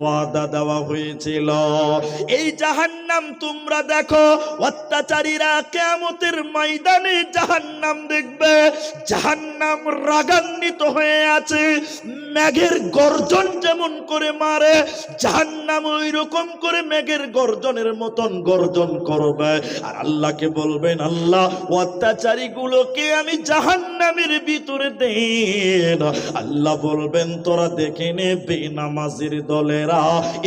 ওয়াদা দেওয়া হয়েছিল। এই জাহান্নাম তোমরা দেখো, অত্যাচারীরা কেমতের ময়দানে জাহান্নাম দেখবে। জাহান্নাম রাগান্বিত হয়ে আছে, মেঘের গর্জন যেমন করে মারে, জাহান্নাম ওই রকম করে মেঘের গর্জনের মতন গর্জন করবে। আর আল্লাহকে বলবেন, আল্লাহ অত্যাচারী গুলোকে আমি জাহান্নামের ভিতরে দেন আল্লাহ বলবেন, তোরা দেখে নে, বেনামাজির দলেরা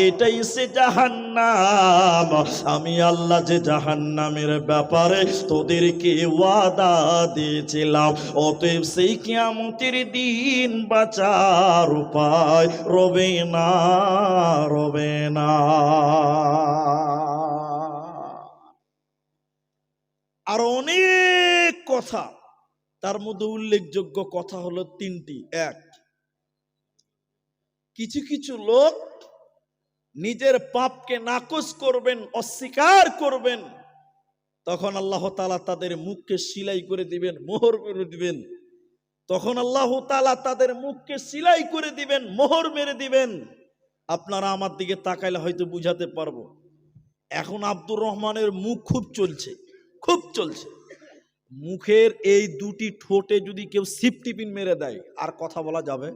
এটাই সে জাহান্নাম। আমি আল্লাহ যে জাহান্নামের ব্যাপারে তোদেরকে ওয়াদা দিয়েছিলাম, অতএব সেই কিয়ামতের দিন বাঁচার উপায় রবে না রবে না। আর অনেক কথা, তার মধ্যে উল্লেখযোগ্য কথা হলো তিনটি। এক, কিছু কিছু লোক নিজের পাপকে নাকচ করবেন অস্বীকার করবেন তখন আল্লাহ তালা তাদের মুখকে সিলাই করে দিবেন মোহর করে দিবেন তখন আল্লাহ তালা তাদের মুখকে সিলাই করে দিবেন মোহর মেরে দিবেন আপনারা আমার দিকে তাকাইলে হয়তো বুঝাতে পারব এখন আব্দুর রহমানের মুখ খুব চলছে খুব চলছে মুখের এই দুটি ঠোঁটে যদি কেউ সিপটিপিন মেরে দেয় আর কথা বলা যাবে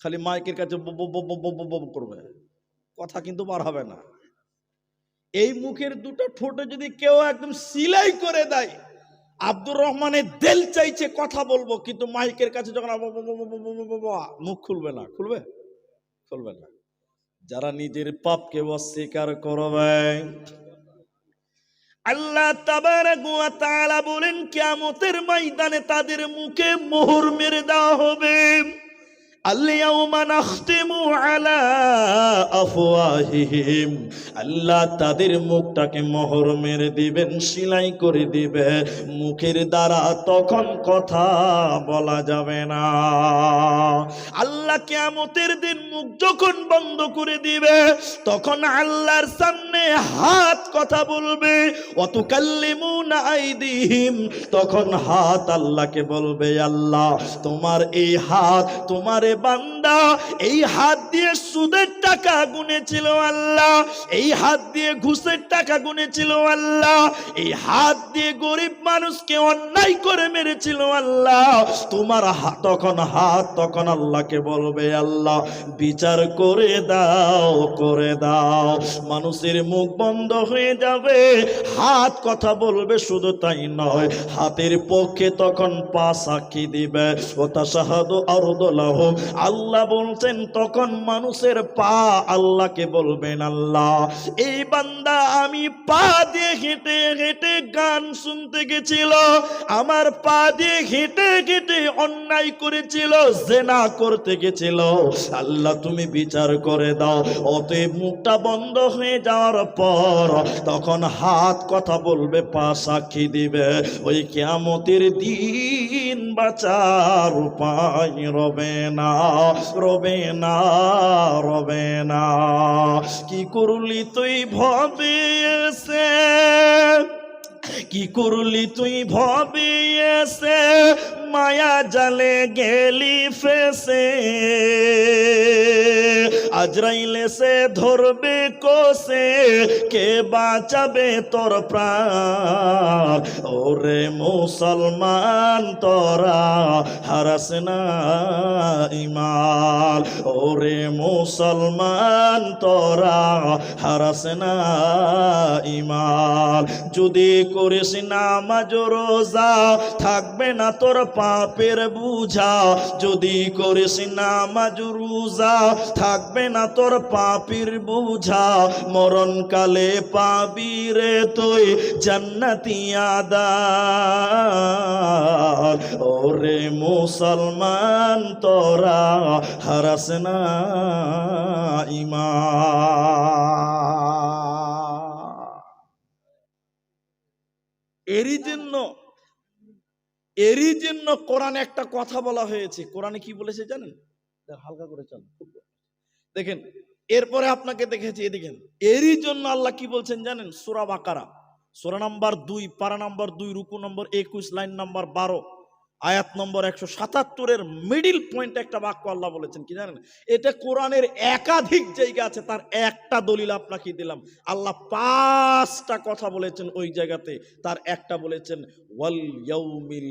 খালি মাইকের কাছে করবে কথা কিন্তু বার হবে না। এই মুখের দুটো ঠোঁটে যদি কেউ একদম সিলাই করে দেয়, আব্দুর রহমানের দেল চাইছে কথা বলব, কিন্তু মাইকের কাছে যখন মুখ খুলবে না। খুলবে? খুলবে না। যারা নিজের পাপকে অস্বীকার করবে। আল্লাহ তারা বলেন, কিয়ামতের ময়দানে তাদের মুখে মোহর মেরে দেওয়া হবে। আল্লাহ তাদের মুখটাকে মোহর মেরে দিবেন, সিলাই করে দিবে। মুখের দ্বারা তখন কথা বলা যাবে না। আল্লাহ কিয়ামতের দিন মুখ যখন বন্ধ করে দিবে, তখন আল্লাহর সামনে হাত কথা বলবে। অত অতুকাল্লিমুনা আইদিহিম। তখন হাত আল্লাহকে বলবে, আল্লাহ, তোমার এই হাত তোমার বান্দা, এই হাত দিয়ে সুদের টাকা গুনেছিল আল্লাহ, এই হাত দিয়ে ঘুষের টাকা গুনেছিল আল্লাহ, এই হাত দিয়ে গরিব মানুষকে অন্যায় করে মেরেছিল আল্লাহ। তোমার তখন হাত, তখন আল্লাহকে বলবে, আল্লাহ, বিচার করে দাও করে দাও। মানুষের মুখ বন্ধ হয়ে যাবে। হাত কথা বলবে শুধু তাই নয়, হাতের পক্ষে তখন পা সাক্ষী দিবে। ও তাসাহাদু আরদুলাহ আল্লাহ বলছেন, তখন মানুষের পা আল্লাহকে বলবেন, আল্লাহ, এই বান্দা আমি পা দিয়ে হেঁটে হেঁটে গান শুনতে গেছিল, আমার পা দিয়ে হেঁটে হেঁটে অন্যায় করেছিল, জেনা করতে গেছিল। আল্লাহ, তুমি বিচার করে দাও। অতএব মুখটা বন্ধ হয়ে যাওয়ার পর তখন হাত কথা বলবে, পা সাক্ষী দিবে। ওই কেয়ামতের দিন বাঁচার উপায় রবে না। রবে না রবে না কি করলি তুই ভবে এসে কি করলি তুই ভবে এসে মায়া জালে গেলি ফেসে। আজরাইলে সে ধরবে কোসে কে বাঁচাবে তোর প্রাণ? ওরে মুসলমান তোরা, হারাস না ইমান ওরে মুসলমান তোরা, হারাস না ইমান যদি করিস নামাজ রোজা, থাকবে না তোর পাপের বুঝা। যদি করিস নামাজ রোজা, থাকবে না তোর পাপের বুঝা মরণকালে পাবি রে তুই জান্নাতি আদার। ওরে মুসলমান, তোরা হারাস না ইমান। এরই জন্য এরই জন্য কোরআনে একটা কথা বলা হয়েছে। কোরআনে কি বলেছে জানেন? হালকা করে চাল। দেখেন, এরপরে আপনাকে দেখেছি এদিকে এরই জন্য আল্লাহ কি বলছেন জানেন? সুরা বাকারা, সুরা নাম্বার দুই, পারা নাম্বার দুই, রুকু নম্বর একুশ, লাইন নাম্বার বারো, আয়াত নম্বর একশো সাতাত্তরের মিডিল পয়েন্ট একটা বাক্য আল্লাহ বলেছেন, কি জানেন? এটা কোরআনের একাধিক জায়গা আছে, তার একটা দলিল আপনাকে দিলাম। আল্লাহ পাঁচটা কথা বলেছেন ওই জায়গাতে, তার একটা বলেছেন, ওয়াল ইয়াউমিল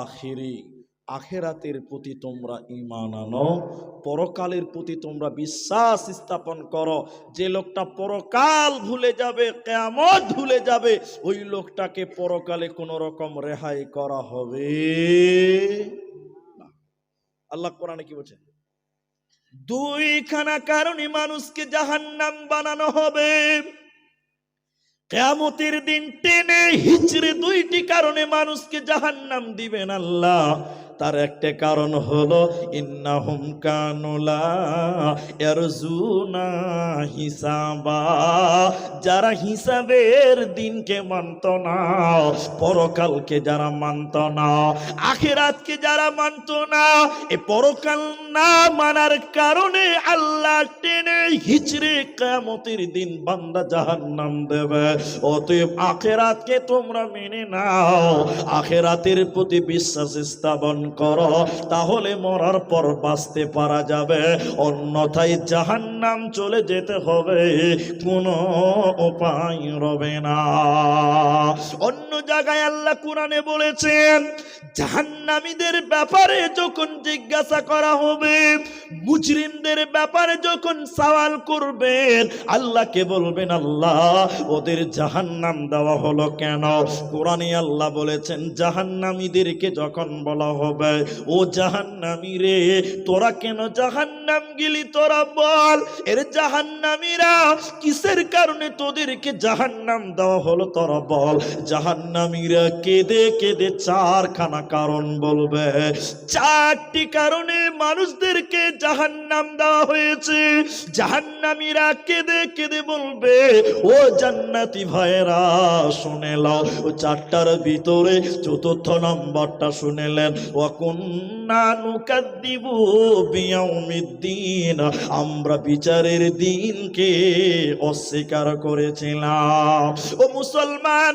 আখিরি। আখেরাতের প্রতি তোমরা ইমান আনো, পরকালের প্রতি তোমরা বিশ্বাস স্থাপন করো। যে লোকটা পরকাল ভুলে যাবে কেমন ভুলে যাবে, ওই লোকটাকে পরকালে কোনো রকম রেহাই করা হবে আল্লাহ কোরআনে কি বলছেন? দুইখানা কারণে মানুষকে জাহান্নাম বানানো হবে। কেয়ামতের দিন টেনে হিচড়ে দুইটি কারণে মানুষকে জাহান্নাম দিবেন আল্লাহ। তার একটা কারণ হলো, ইন্নাহুম কানুলা হিসাবা। যারা হিসাবের দিনকে মানত না, পরকালকে যারা মানত না, আখেরাতকে যারা মানত না, এ পরকাল না মানার কারণে আল্লাহ টেনে হিচড়ে কেয়ামতের দিন বান্দা জাহান্নাম দেবে। অতএব আখেরাতকে তোমরা মেনে নাও। আখেরাতের প্রতি বিশ্বাস স্থাপন করো, তাহলে মরার পর বাঁচতে পারা যাবে। অন্যথায় জাহান্নাম চলে যেতে হবে, কোনো উপায় রবে না। অন্য জায়গায় আল্লাহ কোরআনে বলেছেন, জাহান্নামীদের ব্যাপারে যখন জিজ্ঞাসা করা হবে, মুজরিমদের ব্যাপারে যখন সওয়াল করবেন। আল্লাহকে বলবেন, আল্লাহ, ওদের জাহান্নাম দেওয়া হলো কেন? কোরআনে আল্লাহ বলেছেন, জাহান্নামীদেরকে যখন বলা হবে, ও জাহান্নামী রে, তোরা কেন জাহান্নাম গেলি তোরা বল, এর জাহান্নামীরা কিসের কারণে তোদেরকে জাহান্নাম দেওয়া হলো? তোরা বল। জাহান্নামীরা কেঁদে কেঁদে চারখানা কারণ বলবে। চারটি কারণে মানুষদেরকে জাহান্নাম দেওয়া হয়েছে। জাহান্নামীরা কেঁদে কেঁদে বলবে, ও জান্নাতি ভাইরা শুনে লও ও চারটার ভিতরে চতুর্থ নম্বরটা শুনেলেন ও কুন্না নুকাদ্দিবু আমরা বিচারের দিনকে অস্বীকার করেছিলাম। ও মুসলমান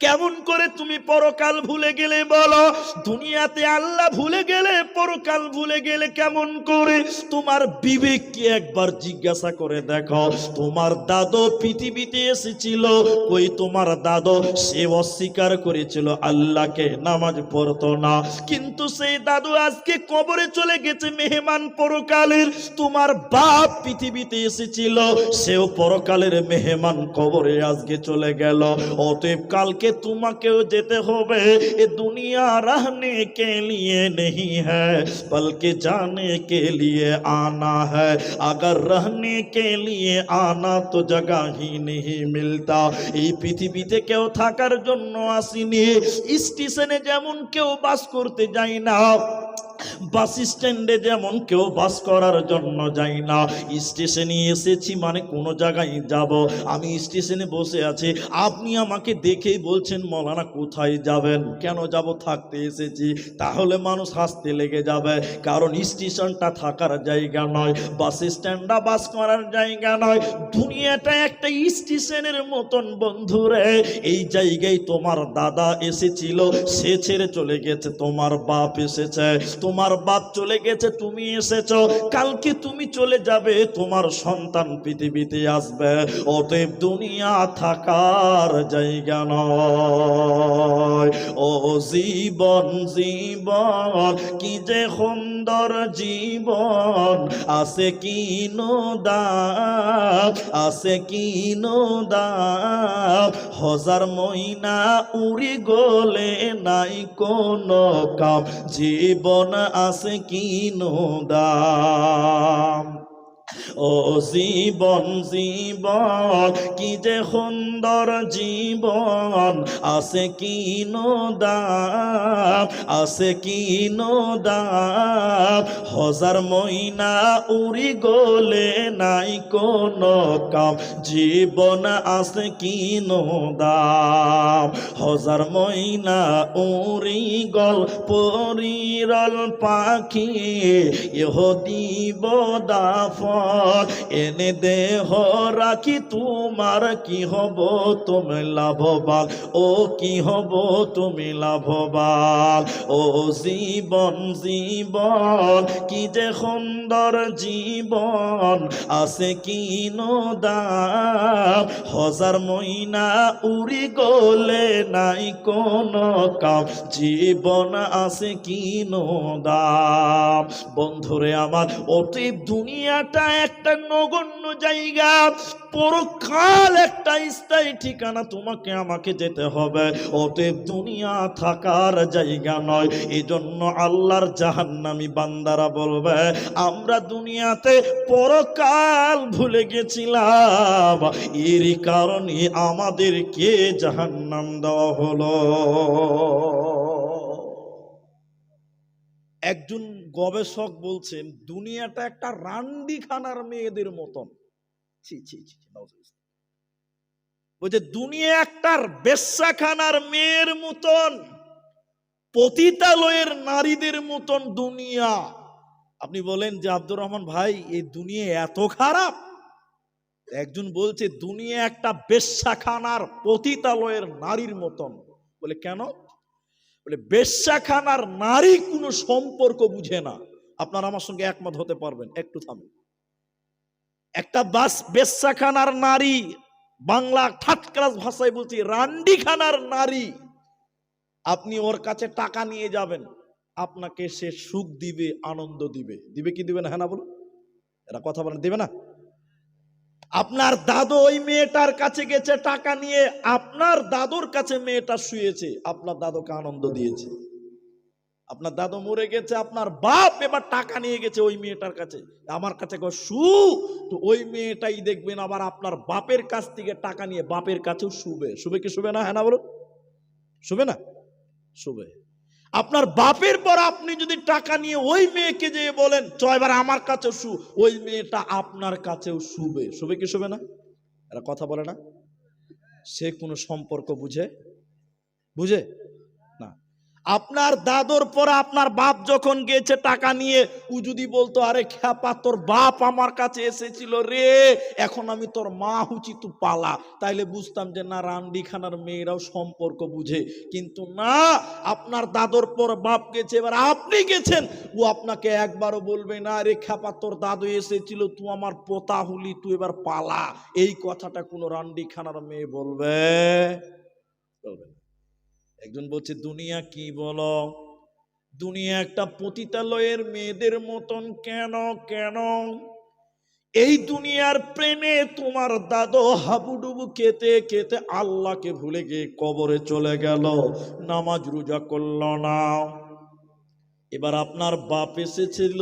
কেমন করে তুমি পরকাল ভুলে গেলে বলো? দুনিয়াতে আল্লাহ ভুলে গেলে, পরকাল ভুলে গেলে কেমন করে? তোমার বিবেককে একবার জিজ্ঞাসা করে দেখো। তোমার দাদু পৃথিবীতে এসেছিল, কই তোমার দাদু? সে অস্বীকার করেছিল, আল্লাহকে নামাজ পড়তো না। কিন্তু সেই দাদু আজকে কবরে চলে গেছে, মেহমান পরকালের। তোমার বাপ পৃথিবীতে এসেছিল, সেও পরকালের মেহমান কবরে আজকে চলে গেল। অতএব কালকে তোমাকেও যেতে হবে এ দুনিয়া रहने के लिए नहीं है बल्कि जाने के लिए आना है अगर रहने के लिए आना तो जगह ही नहीं मिलता এই পৃথিবীতে কেউ থাকার জন্য আসিনি স্টেশনে যেমন কেউ বাস করতে যায় না বাস স্ট্যান্ডে যেমন কেউ বাস করার জন্য যাই না। স্টেশনে এসেছি মানে কোনো জায়গায় যাব। আমি স্টেশনে বসে আছি। আপনি আমাকে দেখেই বলছেন, মৌলানা, কোথায় যাবেন? কেন যাব? থাকতে এসেছি। তাহলে মানুষ হাসতে লেগে যাবে। কারণ স্টেশনটা থাকার জায়গা নয়, বাস স্ট্যান্ডটা বাস করার জায়গা নয়। দুনিয়াটা একটা স্টেশনের মতন বন্ধুরে এই জায়গায় তোমার দাদা এসেছিল, সে ছেড়ে চলে গেছে, তোমার বাপ এসেছে। তোমার বাপ চলে গেছে, তুমি এসেছ। কালকে তুমি চলে যাবে, তোমার সন্তান পৃথিবীতে আসবে। অতএব দুনিয়া থাকার জায়গা নয়। ও জীবন জীবন, কি যে সুন্দর জীবন। আছে কি দাম আছে কি দাম হাজার মইনা উড়ি গলে নাই কোনো কাম। জীবন আছে কি দাম। ও জীবন জীবন, কি যে সুন্দর জীবন। আছে কি দাম আছে কি দাম হাজার মইনা উড়ি গলে নাই কোনো কাম। জীবন আছে কি দাম হাজার মইনা উড়ি গল পরিরল পাখি। ইহ দিব দাফন এনে দেহ রাখি, তোমার কি হব? তুমি লাভবান। ও কি হব? তুমি লাভবান। ও জীবন জীবন, কি যে সুন্দর জীবন আছে কি দাম হাজার মইনা উড়ি গলে নাই কোন কাম। জীবন আছে কি দাম বন্ধুরে আমার অতীব দুনিয়াটা একটা নগণ্য জায়গা, পরকাল একটা স্থায়ী ঠিকানা তোমাকে আমাকে যেতে হবে। অতএব দুনিয়া থাকার জায়গা নয়। এই জন্য আল্লাহর জাহান্নামি বান্দারা বলবে, আমরা দুনিয়াতে পরকাল ভুলে গেছিলাম। এর কারণে আমাদেরকে জাহান্নাম দেওয়া হলো। একজন গবেষক বলছেন, দুনিয়াটা একটা রান্ডিখানার মেয়েদের মতন। ছি ছি ছি বলছে, দুনিয়া একটার বেশ্যাখানার মেয়ের মতন, পতিতালয়ের নারীদের মতন দুনিয়া। আপনি বলেন যে, আব্দুর রহমান ভাই, এই দুনিয়া এত খারাপ? একজন বলছে, দুনিয়া একটা বেশ্যাখানার পতিতালয়ের নারীর মতন। বলে, কেন? বলে, বেশ্যাখানার নারী কোনো সম্পর্ক বুঝে না। আপনারা আমার সঙ্গে একমত হতে পারবেন, একটু থামেন। একটা বাস, বেশ্যাখানার নারী, বাংলা থার্ড ক্লাস ভাষায় বলছি, রান্ডিখানার নারী, আপনি ওর কাছে টাকা নিয়ে যাবেন, আপনাকে সে সুখ দিবে, আনন্দ দিবে। দিবে কি দিবে না হ্যাঁ না বলুন? এরা কথা বলেন দিবে না? আপনার দাদু ওই মেয়েটার কাছে গেছে, টাকা নিয়ে আপনার দাদুর কাছে মেয়েটা শুয়েছে, আপনার দাদুকে আনন্দ দিয়েছে। আপনার দাদু মরে গেছে, আপনার বাপ এবার টাকা নিয়ে গেছে ওই মেয়েটার কাছে। আমার কাছে শু! তো ওই মেয়েটাই দেখবেন আবার আপনার বাপের কাছ থেকে টাকা নিয়ে বাপের কাছেও শুবে। শুবে কি শুবে না? হ্যাঁ না বলুন? শুবে না? শুবে। আপনার বাপের পর আপনি যদি টাকা নিয়ে ওই মেয়েকে যেয়ে বলেন, চ, এবার আমার কাছেও শু। ওই মেয়েটা আপনার কাছেও শুবে। শুবে কি শুবে না? এরা কথা বলে না। সে কোনো সম্পর্ক বুঝে? বুঝে? আপনার দাদর পরে আপনার বাপ যখন গেছে টাকা নিয়ে, ও যদি বলতো, আরে খ্যাপা, তোর বাপ আমার কাছে এসেছিল রে, এখন আমি তোর মা হুচি তু পালা। তাইলে বুঝতাম যে, না রান্ডিখানার মেয়েরাও সম্পর্ক বুঝে। কিন্তু না, আপনার দাদর পর বাপ গেছে, এবার আপনি গেছেন, ও আপনাকে একবারও বলবে না রে খ্যাপা, তোর দাদু এসেছিল তুই আমার পোতা হুলি তুই এবার পালা। এই কথাটা কোনো রান্ডিখানার মেয়ে বলবে? বলবে না। একজন বলছে, দুনিয়া কি বলো? দুনিয়া একটা পতিতালয়ের মেয়েদের মতন কেন কেন? এই দুনিয়ার প্রেমে তোমার দাদু হাবুডুবু কেতে কেতে আল্লাহকে ভুলে গিয়ে কবরে চলে গেল, নামাজ রোজা করল না। এবার আপনার বাপ এসেছিল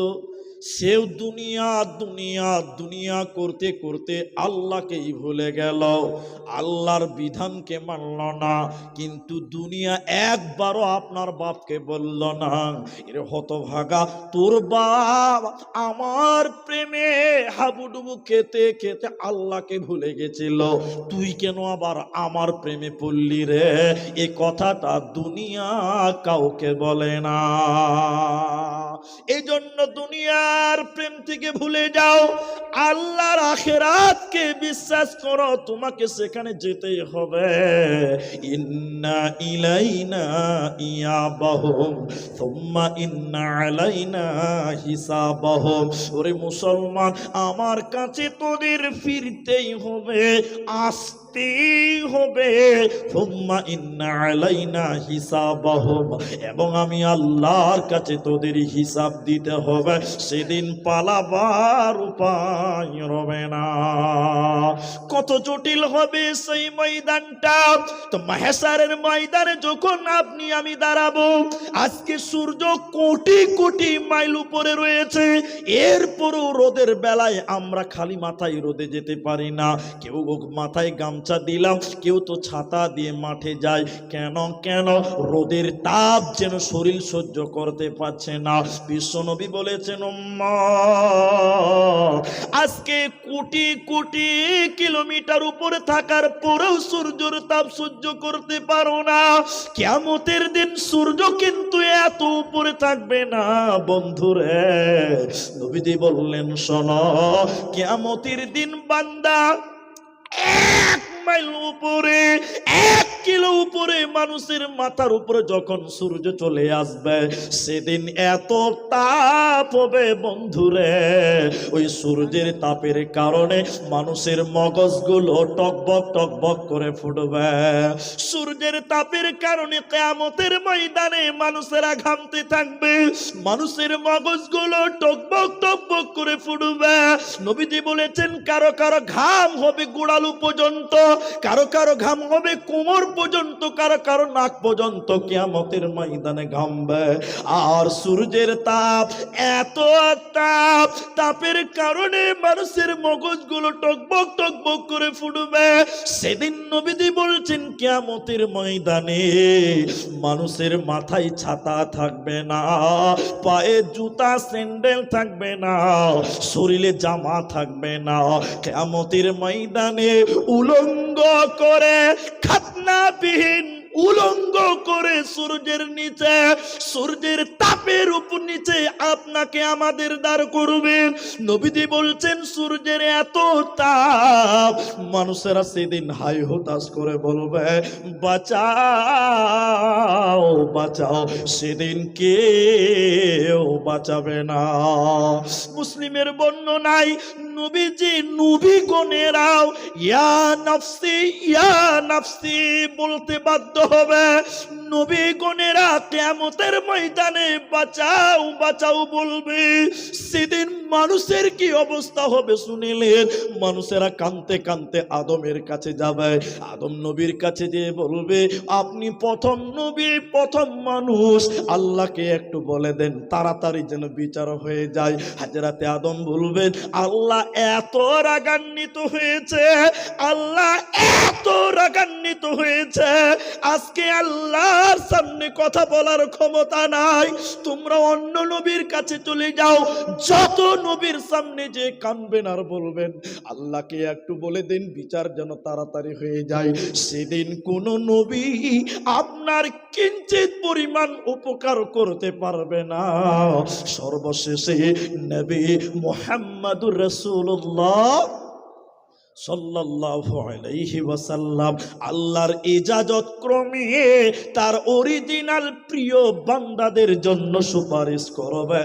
সেও দুনিয়া দুনিয়া দুনিয়া করতে করতে আল্লাহকেই ভুলে গেল। আল্লাহর বিধানকে মানল না, কিন্তু দুনিয়া একবারও আপনার বাপকে বলল না, এর হতভাগা, তোর বাপ আমার প্রেমে হাবুডুবু খেতে খেতে আল্লাহকে ভুলে গেছিল। তুই কেন আবার আমার প্রেমে পড়লি রে? এ কথাটা দুনিয়া কাউকে বলে না। এই জন্য দুনিয়ার প্রেম থেকে ভুলে যাও। আল্লাহর আখেরাতকে বিশ্বাস করো, তোমাকে সেখানে যেতেই হবে। ইন্না ইলাইনা ইয়াবাহুম থুম্মা ইন্না আলাইনা হিসাবাহুম। ওরে মুসলমান, আমার কাছে তোদের ফিরতেই হবে। হবে। থুম্মা ইন্না আলাইনা এবং আমি আল্লাহর কাছে তোদের হিসাব দিতে হবে। সেদিন পালাবার উপায় রবে না। কত জটিল হবে সেই ময়দানটা। তো মাহেসারের ময়দানে যখন আপনি, আমি দাঁড়াবো, আজকে সূর্য কোটি কোটি মাইল উপরে রয়েছে। এরপরও রোদের বেলায় আমরা খালি মাথায় রোদে যেতে পারি না। কেউ মাথায় গামছা গামছা দিলাম কেউ তো ছাতা দিয়ে মাঠে যায়। কেন কেন? রোদের তাপ যেন শরীর সহ্য করতে পারছে না। বিশ্বনবী বলেছেন "উম্মত, আজকে কোটি কোটি কিলোমিটার উপরে থাকার পরেও সূর্যর তাপ সহ্য করতে পারো না। কেমতের দিন সূর্য কিন্তু এত উপরে থাকবে না বন্ধুরে। নবীজি বললেন শোনো কেমতের দিন বান্দা উপরে এক কিলো উপরে মানুষের মাথার উপরে যখন সূর্য চলে আসবে, সেদিন এত তাপ হবে বন্ধুরে। ওই সূর্যের তাপের কারণে মানুষের মগজগুলো টকবক টকবক করে ফুটবে। সূর্যের তাপের কারণে কেয়ামতের ময়দানে মানুষেরা ঘামতে থাকবে। মানুষের মগজগুলো টকবক টকবক করে ফুটবে। নবীজি বলেছেন, কারও কারও ঘাম হবে গোড়ালু পর্যন্ত, কারও কারও ঘাম হবে কোমর পর্যন্ত, কারও কারও নাক পর্যন্ত কিয়ামতের ময়দানে ঘামবে। আর সূর্যের তাপ, এত তাপ, তাপের কারণে মানুষের মগজগুলো টকবক টকবক করে ফুটবে। সেদিন নবীজি বলছেন, কিয়ামতের ময়দানে মানুষের মাথায় ছাতা থাকবে না, পায়ে জুতা, স্যান্ডেল থাকবে না, শরীরে জামা থাকবে না। কেমতের ময়দানে উলঙ্গ করে kitabihim উলঙ্গ করে সূর্যের নিচে, সূর্যের তাপের উপর নিচে আপনাকে আমাদের দাঁড় করবেন নবীজি বলছেন, সূর্যের এত তাপ, মানুষেরা সেদিন হাই হতাশ করে বলবে, বাঁচাও বাঁচাও, সেদিন কেউ বাঁচাবে না। মুসলিমের বর্ণনায় নবীজি, নবী গণেরাও, ইয়া নাফসি ইয়া নাফসি বলতে বাধ্য হবে নবী গণেরা কেমতের ময়দানে বাঁচাও বাঁচাও বলবে। সেদিন মানুষের কি অবস্থা হবে শুনিলেন? মানুষেরা কানতে কানতে আদমের কাছে যাবে। আদম নবীর কাছে যেয়ে বলবে, আপনি প্রথম নবী, প্রথম মানুষ। আল্লাহকে একটু বলে দেন, তাড়াতাড়ি যেন বিচার হয়ে যায়। হাজরাতে আদম বলবেন, আল্লাহ এত রাগান্বিত হয়েছে, আল্লাহ এত রাগান্বিত হয়েছে। আজকে আল্লাহর সামনে কথা বলার ক্ষমতা নাই। তোমরা অন্য নবীর কাছে চলে যাও। যত নবীর সামনে যে কানবেন আর বলবেন, আল্লাহকে একটু বলে দিন, বিচার যেন তাড়াতাড়ি হয়ে যায়। সেদিন কোন নবী আপনার কিঞ্চিত পরিমাণ উপকার করতে পারবে না। সর্বশেষে নবী মোহাম্মদুর রসুল্লাহ ওয়াসাল্লাম আল্লাহর ইজাজত ক্রমে তার অরিজিনাল প্রিয় বান্দাদের জন্য সুপারিশ করবে।